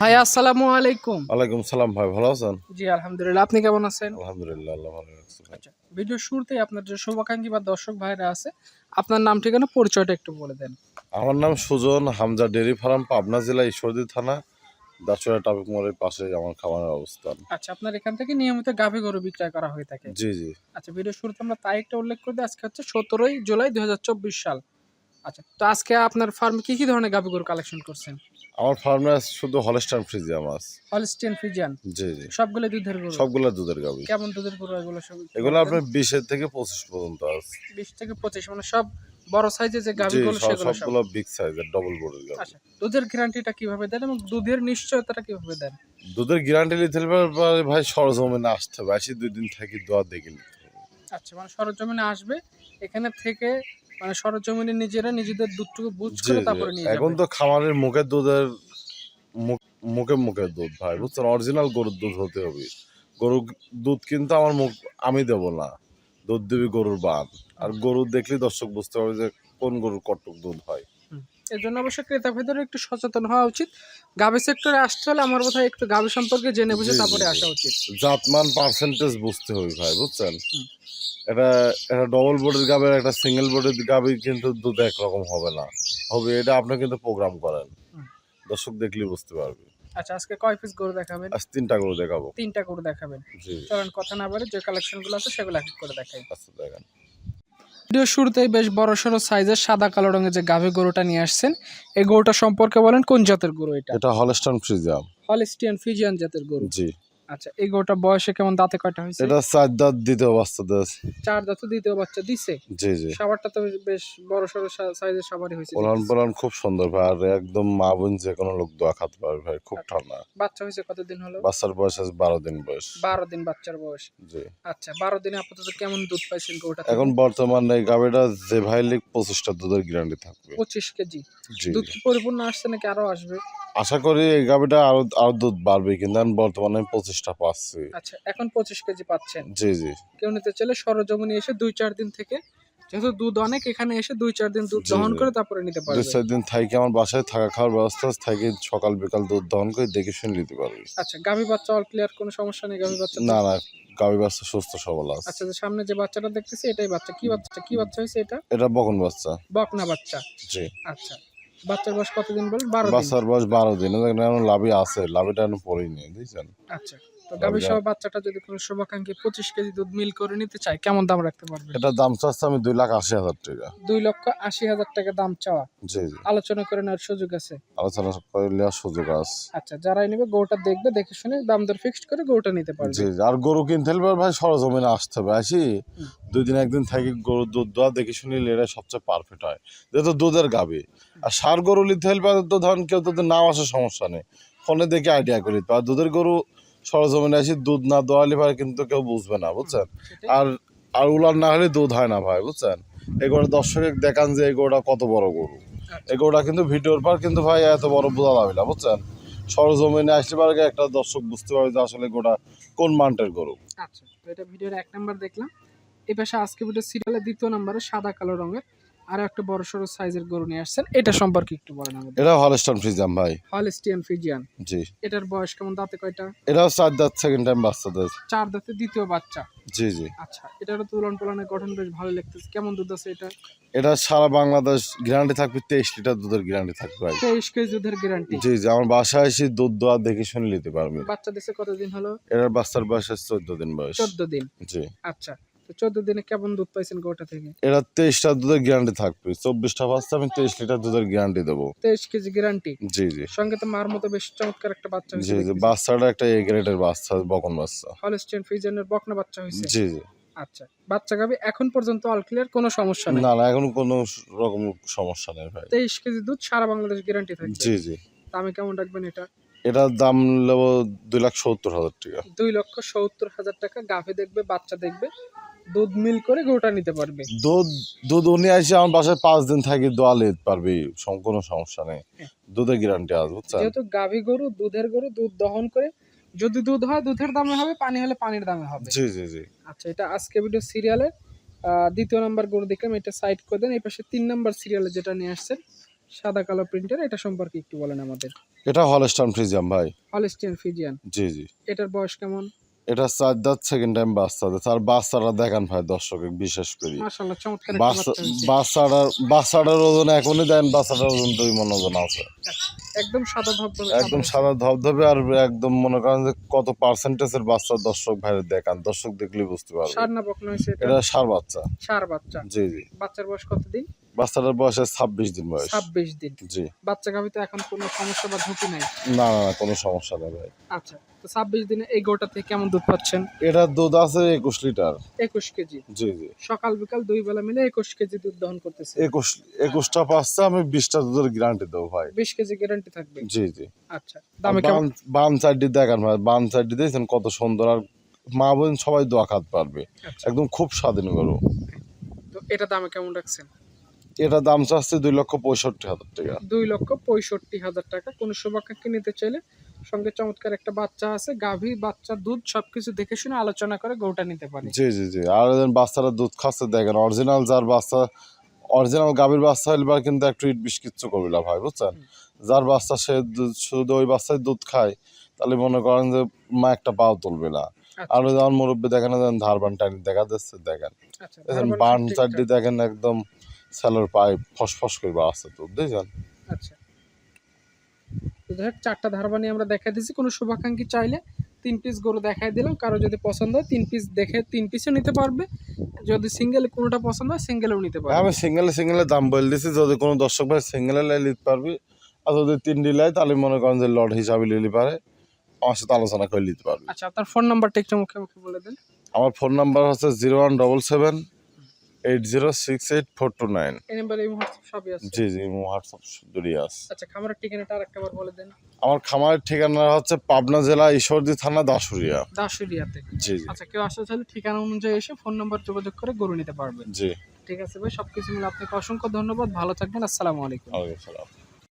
ভাই আসসালামু আলাইকুম। ওয়ালাইকুম সালাম ভাই ভালো আছেন? জি আলহামদুলিল্লাহ। আপনি কেমন আছেন? আলহামদুলিল্লাহ আল্লাহ ভালো ভাই। আচ্ছা ভিডিও শুরুতেই আপনার যে শুভাকাঙ্ক্ষী বা দর্শক ভাইরা আছে আপনার নাম ঠিকানা পরিচয়টা একটু বলে দেন। আমার নাম সুজন হামজা ডেয়ারি ফার্ম পাবনা জেলা ঈশ্বরদী থানা দাচুরা ট্রাফিক মোড়ের পাশে আমার খামারের অবস্থান। আচ্ছা আপনার এখান থেকে নিয়মিত গাভী গরু বিক্রয় করা হয়ে থাকে। জি জি। আচ্ছা ভিডিও শুরুতে আমরা তারিখটা উল্লেখ করে দিই আজকে হচ্ছে সতেরোই জুলাই দুই হাজার চব্বিশ সাল। আচ্ছা তো আজকে আপনার ফার্মে কি কি ধরনের গাভী গরু কালেকশন করছেন? আমার ফার্মে শুধু হলস্টান ফ্রিজিয়া মাছ। হলস্টিয়ান ফিজিয়ান জি জি। সবগুলো দুধের গরু? সবগুলা দুধের গাবি কেমন দুধের গরু এগুলো সব? এগুলো আপনার বিশের থেকে পঁচিশ পর্যন্ত আছে। বিশ থেকে পঁচিশ মানে সব বড় সাইজের যে সব- সেগুলো সব। সবগুলো বিগ সাইজের ডবল বডির গাবি আচ্ছা দুধের গ্যারান্টিটা কীভাবে দেন এবং দুধের নিশ্চয়তাটা কীভাবে দেন? দুধের গ্যারান্টি নিতে হলে পরে ভাই সরজমিনে আসতে হবে। আসি দুই দিন থাকি দোয়া দেখে নিতে আচ্ছা মানে সরজমিনে আসবে এখানে থেকে মানে সরজমিনে নিজেরা নিজেদের দুধটুকু বুঝ করে তারপরে নিয়ে এখন তো খামারের মুখের দুধের মুখে মুখে দুধ ভাই বুঝছেন? অরিজিনাল গরুর দুধ হতে হবে। গরু দুধ কিন্তু আমার মুখ আমি দেব না। দুধ দেবী গরুর বান। আর গরু দেখলে দর্শক বুঝতে পারবে যে কোন গরুর কটক দুধ হয়। এর জন্য অবশ্যই ক্রেতা ভেতরে একটু সচেতন হওয়া উচিত। গাভী সেক্টরে আসতে হলে আমার বোধহয় একটু গাভী সম্পর্কে জেনে বুঝে তারপরে আসা উচিত। জাতমান পার্সেন্টেজ বুঝতে হবে ভাই বুঝছেন? এটা এটা ডবল বোর্ডের গাবের একটা সিঙ্গেল বোর্ডের গাবি কিন্তু দুধ একরকম হবে না। হবে এটা আপনি কিন্তু প্রোগ্রাম করেন। দর্শক দেখলে বুঝতে পারবে। আচ্ছা আজকে কয় পিস গরু দেখাবেন? আজ তিনটা গরু দেখাবো। তিনটা গরু দেখাবেন। চলেন কথা না বলে যে কালেকশনগুলো আছে সেগুলো এক এক করে দেখাই। আচ্ছা দেখেন। ভিডিও শুরুতেই বেশ বড় সড়ো সাইজের সাদা কালো রঙের যে গাভী গরুটা নিয়ে আসছেন এই গরুটা সম্পর্কে বলেন কোন জাতের গরু এটা? এটা হলস্টন ফ্রিজিয়াম হলিস্টিয়ান ফ্রিজিয়ান জাতের গরু। জি। আচ্ছা এই গরুটা বয়সে কেমন? দাঁতে কয়টা হয়েছে? এটা চার দাঁত দ্বিতীয় বাচ্চাদের চার দাঁত দ্বিতীয় বাচ্চা দিছে? জি জি। সাবারটা তো বেশ বড় সড়ো সাইজের সাবারই হয়েছে পোলান পোলান খুব সুন্দর ভাই আর একদম মা বোন যে কোনো লোক দোয়া খাতে পারবে ভাই খুব ঠান্ডা। বাচ্চা হয়েছে কতদিন হলো? বাচ্চার বয়স আছে বারো দিন বয়স। বারো দিন বাচ্চার বয়স। জি। আচ্ছা বারো দিনে আপাতত কেমন দুধ পাইছেন গরুটা? এখন বর্তমানে গাভিটা যে ভাই লিগ পঁচিশটা দুধের গ্যারান্টি থাকবে। পঁচিশ কেজি। জি। দুধ কি পরিপূর্ণ আসছে নাকি আরও আসবে? আশা করি এই গাভিটা আরও আরও দুধ বাড়বে কিন্তু আমি বর্তমানে পঁচিশটা পাচ্ছি। আচ্ছা এখন পঁচিশ কেজি পাচ্ছেন? জি জি। কেউ নিতে চাইলে সরজমিনে এসে দুই চার দিন থেকে যেহেতু দুধ অনেক এখানে এসে দুই চার দিন দুধ দহন করে তারপরে নিতে দুই চার দিন থাকি আমার বাসায় থাকা খাওয়ার ব্যবস্থা থাকি সকাল বিকাল দুধ দহন করে দেখে শুনে নিতে পারবি। আচ্ছা গাভী বাচ্চা অল ক্লিয়ার কোনো সমস্যা নেই গাভী বাচ্চা না না গাভি বাচ্চা সুস্থ সবল আছে। আচ্ছা যে সামনে যে বাচ্চাটা দেখতেছি এটাই বাচ্চা। কি বাচ্চা কি বাচ্চা হয়েছে এটা? এটা বকন বাচ্চা। বকনা বাচ্চা। জি। আচ্ছা। বাচ্চার বয়স কতদিন বলেন? বারো বছর বাচ্চার বয়স বারো দিন। লাভি এখন লাভই আছে লাভিটা এখনও পড়িনি বুঝছেন? আচ্ছা। তো গাভী সহ বাচ্চাটা যদি কোনো শুভাকাঙ্ক্ষী পঁচিশ কেজি দুধ মিল করে নিতে চায় কেমন দাম রাখতে পারবে? এটার দাম চাচ্ছে আমি দুই লাখ আশি হাজার টাকা। দুই লক্ষ আশি হাজার টাকা দাম চাওয়া। জি জি। আলোচনা করে নেওয়ার সুযোগ আছে? আলোচনা করে নেওয়ার সুযোগ আছে। আচ্ছা যারাই নেবে গরুটা দেখবে দেখে শুনে দাম দর ফিক্সড করে গরুটা নিতে পারবে। জি। আর গরু কিনতে হলে ভাই সরজমিনে আসতে হবে আসি? দুই দিন একদিন থাকি গরু দুধ দোয়া দেখে শুনে এটা সবচেয়ে পারফেক্ট হয়। যেহেতু দুধের গাবে আর সার গরু নিতে হলে তো ধরেন কেউ তো নাও আসার সমস্যা নেই। ফোনে দেখে আইডিয়া করে আর দুধের গরু সরজমিনে আসি দুধ না দোয়ালে ভাই কিন্তু কেউ বুঝবে না বুঝছেন? আর আর উলার না হলে দুধ হয় না ভাই বুঝছেন? এই গরুটা দর্শকের দেখান যে এই গরুটা কত বড় গরু। আচ্ছা। এই গরুটা কিন্তু ভিডিওর পর কিন্তু ভাই এত বড় বোঝা যাবে না বুঝছেন? সরজমিনে আসলে পারে একটা দর্শক বুঝতে পারবে যে আসলে গোটা কোন মানটের গরু। আচ্ছা তো এটা ভিডিওর এক নাম্বার দেখলাম। এই পাশে আজকে ভিডিও সিরিয়ালের দ্বিতীয় নাম্বারে সাদা কালো রঙের আর একটা বড় সড়ো সাইজের গরু নিয়ে আসছেন। এটা সম্পর্কে একটু বলেন আমাদের। এটা হলস্টন ফ্রিজাম ভাই। হলিস্টিয়ান ফিজিয়ান জি। এটার বয়স কেমন? দাঁতে কয়টা? এটাও চার দাঁত সেকেন্ড টাইম বাচ্চাদের। চার দাঁতে দ্বিতীয় বাচ্চা? জি জি। আচ্ছা এটার তুলন টুলনের গঠন বেশ ভালো লাগতেছে। কেমন দুধ আছে এটা? এটা সারা বাংলাদেশ গ্যারান্টি থাকবে তেইশ লিটার দুধের গ্যারান্টি থাকবে ভাই। তেইশ কেজি দুধের গ্যারান্টি জি জি আমার বাসায় এসে দুধ দোয়া দেখে শুনে নিতে পারবে। বাচ্চা দিছে কতদিন হলো? এটার বাচ্চার বয়স চোদ্দ দিন বয়স। চোদ্দ দিন? জি। আচ্ছা তো চোদ্দ দিনে কেমন দুধ পাইছেন গোটা থেকে? এটা তেইশটা দুধের গ্যারান্টি থাকবে। চব্বিশটা বাচ্চা আমি তেইশ লিটার দুধের গ্যারান্টি দেবো। তেইশ কেজি গ্যারান্টি জি জি। সঙ্গে তো মার মতো বেশ চমৎকার একটা বাচ্চা জি জি। বাচ্চাটা একটা এ গ্রেডের বাচ্চা বকন বাচ্চা। হলস্টেন ফিজেনের বকনা বাচ্চা হয়েছে? জি জি। আচ্ছা বাচ্চা গাবি এখন পর্যন্ত অল ক্লিয়ার কোনো সমস্যা নেই? না না এখন কোনো রকম সমস্যা নেই ভাই। তেইশ কেজি দুধ সারা বাংলাদেশ গ্যারান্টি থাকবে? জি জি। দামে কেমন রাখবেন এটা? এটার দাম নেব দুই লাখ সত্তর হাজার টাকা। দুই লক্ষ সত্তর হাজার টাকা গাভী দেখবে বাচ্চা দেখবে। দুধ মিল করে গরুটা নিতে পারবে। দুধ দুধ উনি আসে আমার বাসায় পাঁচ দিন থাকি দোয়া লিতে পারবি কোনো সমস্যা নেই। দুধের গ্যারান্টি আছে বুঝছেন? যেহেতু গাভী গরু দুধের গরু দুধ দহন করে যদি দুধ হয় দুধের দামে হবে পানি হলে পানির দামে হবে। জি জি জি। আচ্ছা এটা আজকে ভিডিও সিরিয়ালের দ্বিতীয় নাম্বার গরু দেখলাম এটা সাইড করে দেন। এই পাশে তিন নাম্বার সিরিয়ালে যেটা নিয়ে আসছেন সাদা কালো প্রিন্টের এটা সম্পর্কে একটু বলেন আমাদের। এটা হলস্টান ফ্রিজিয়াম ভাই। হলিস্টিয়ান ফিজিয়ান জি জি। এটার বয়স কেমন? এটা চার দাঁত সেকেন্ড টাইম বাচ্চা দেয়। তার বাচ্চাটা দেখান ভাই দর্শক বিশেষ করে। বাচ্চাটার বাচ্চাটার ওজন এখনই দেন বাচ্চাটার ওজন দুই মন ওজন আছে। একদম সাদা ধবধবে একদম সাদা ধবধবে আর একদম মনে করেন যে কত পার্সেন্টেজের বাচ্চা দর্শক ভাইরে দেখান। দর্শক দেখলে বুঝতে পারবে সার না বকনা হয়েছে এটা? এটা সার বাচ্চা। সার বাচ্চা। জি জি। বাচ্চার বয়স কতদিন? বাচ্চাটার বয়স ছাব্বিশ দিন বয়স। ছাব্বিশ দিন। জি। বাচ্চা গাভিতে এখন কোনো সমস্যা বা ঝুঁকি নাই? না না না কোনো সমস্যা নেই ভাই। আচ্ছা তো ছাব্বিশ দিনে এই গোটা থেকে কেমন দুধ পাচ্ছেন? এটার দুধ আছে একুশ লিটার। একুশ কেজি? জি জি। সকাল বিকাল দুই বেলা মিলে একুশ কেজি দুধ দহন করতেছে একুশ একুশটা পাঁচটা আমি বিশটা দুধের গ্যারান্টি দেবো ভাই। বিশ কেজি গ্যারান্টি থাকবে? জি জি। আচ্ছা দামে কেমন? বাম- বাম সাইডটি দেখান ভাই বাম সাইডটি দিয়েছেন কত সুন্দর। আর মা বোন সবাই দোয়া খাতে পারবে। আচ্ছা। একদম খুব স্বাধীন গরু। তো এটা দামে কেমন রাখছেন? এটা দাম চাচ্ছে দুই লক্ষ পঁয়ষট্টি হাজার টাকা। দুই লক্ষ পঁয়ষট্টি হাজার টাকা। কোনো শুভাকাঙ্ক্ষী নিতে চাইলে সঙ্গে চমৎকার একটা বাচ্চা আছে গাভী বাচ্চা দুধ সবকিছু দেখে শুনে আলোচনা করে গরুটা নিতে পারে। জি জি জি। আর বাচ্চারা দুধ খাচ্ছে দেখেন অরিজিনাল যার বাচ্চা অরিজিনাল গাভীর বাচ্চা হইলে পরে কিন্তু একটু ইট বিষ কিচ্ছু করবে না ভাই বুঝছেন? যার বাচ্চা সে শুধু ওই বাচ্চায় দুধ খায় তাহলে মনে করেন যে মা একটা পাও তুলবে না। আচ্ছা। আর যেমন মুরব্বী দেখেন ধারবান টানি দেখা যাচ্ছে দেখেন। আচ্ছা বান চারটি দেখেন একদম স্যালোর পায়ে ফসফস করে আছে তো বুঝছেন? আচ্ছা। তো হোক, চারটা ধারবানি আমরা দেখাই দিচ্ছি কোনো শুভাকাঙ্ক্ষী চাইলে তিন পিস গরু দেখাই দিলাম কারও যদি পছন্দ হয় তিন পিস দেখে তিন পিসও নিতে পারবে যদি সিঙ্গেল কোনোটা পছন্দ হয় সিঙ্গেলও নিতে পারবে। আমি সিঙ্গেলে সিঙ্গেলে দাম বলে দিছি যদি কোনো দর্শক ভাই সিঙ্গেলে লাই নিতে পারবি আর যদি তিন লাই তাহলে মনে করেন যে লট হিসাবে নিতে পারে আমার সাথে আলোচনা করে নিতে পারবি। আচ্ছা আপনার ফোন নাম্বারটা একটু মুখে মুখে বলে দেন। আমার ফোন নাম্বার হচ্ছে zero one double seven eight zero six eight four two nine জি জি হোয়াটসঅ্যাপ জড়িয়ে আছে। আচ্ছা খামারের ঠিকানাটা বলে দেন। আমার খামারের ঠিকানা হচ্ছে পাবনা জেলা ঈশ্বরদী থানা দাসুরিয়া দাসুরিয়াতে জি জি। আচ্ছা কেউ আসতে চাইলে ঠিকানা অনুযায়ী এসে ফোন নাম্বার যোগাযোগ করে গরু নিতে পারবেন। জি। ঠিক আছে ভাই সবকিছু মিলে আপনাকে অসংখ্য ধন্যবাদ। ভালো থাকবেন আসসালামু আলাইকুম। ওয়ালাইকুম আসসালাম।